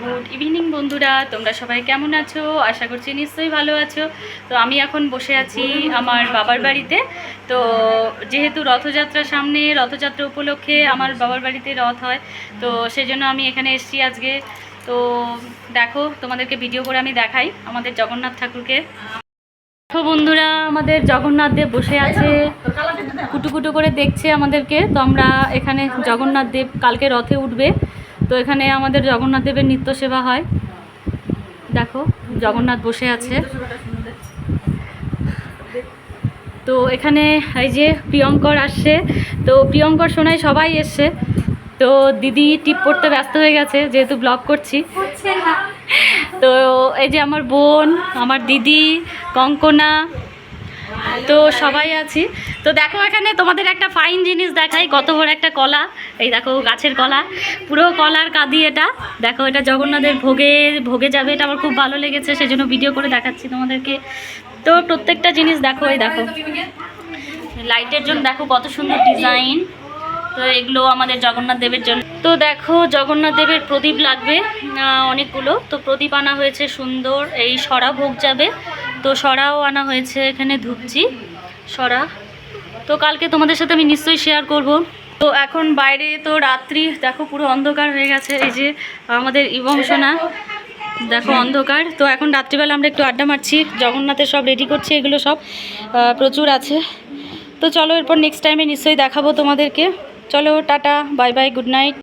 Good evening বন্ধুরা, তোমরা সবাই কেমন আছো? আশা করছি নিশ্চয়ই ভালো আছো। তো আমি এখন বসে আছি আমার বাবার বাড়িতে। তো যেহেতু রথযাত্রা সামনে, রথযাত্রা উপলক্ষে আমার বাবার বাড়িতে রথ হয়, তো সেজন্য আমি এখানে এসেছি আজকে। তো দেখো, তোমাদেরকে ভিডিও করে আমি দেখাই আমাদের জগন্নাথ ঠাকুরকে। দেখো বন্ধুরা, আমাদের জগন্নাথ দেব বসে আছে। কুটু কুটু করে দেখছে আমাদেরকে। তো আমরা এখানে জগন্নাথ দেব কালকে রথে উঠবে। তো এখানে আমাদের জগন্নাথ দেবের নিত্য সেবা হয়। দেখো জগন্নাথ বসে আছে। তো এখানে এই যে প্রিয়ঙ্কর আসছে তো প্রিয়ঙ্কর শোনায় সবাই এসছে। তো দিদি টিপ পড়তে ব্যস্ত হয়ে গেছে যেহেতু ব্লগ করছি। তো এই যে আমার বোন আমার দিদি কঙ্কনা তো সবাই আছি। তো দেখো এখানে তোমাদের একটা ফাইন জিনিস দেখাই, কত বড় একটা কলা। এই দেখো, গাছের কলা। পুরো কলার কাঁদি এটা। দেখো, এটা জগন্নাথের ভোগে ভোগে যাবে, এটা আমার খুব ভালো লেগেছে, সেজন্য ভিডিও করে দেখাচ্ছি তোমাদেরকে। তো প্রত্যেকটা জিনিস দেখো, এই দেখো। লাইটের জন্য দেখো, কত সুন্দর ডিজাইন তো এগুলো আমাদের জগন্নাথ দেবের জন্য। তো দেখো, জগন্নাথ দেবের প্রদীপ লাগবে অনেকগুলো। তো প্রদীপ আনা হয়েছে সুন্দর, এই সরা ভোগ যাবে। তো সরাও আনা হয়েছে এখানে ধুপচি। সরা। তো কালকে তোমাদের সাথে আমি নিশ্চয়ই শেয়ার করব। তো এখন বাইরে তো রাত্রি, দেখো পুরো অন্ধকার হয়ে গেছে। এই যে আমাদের ইবং সোনা, দেখো অন্ধকার। তো এখন রাত্রিবেলা আমরা একটু আড্ডা মারছি, জগন্নাথের সব রেডি করছি, এগুলো সব প্রচুর আছে। তো চলো এরপর নেক্সট টাইমে নিশ্চয়ই দেখাবো তোমাদেরকে। চলো, tata bye bye good night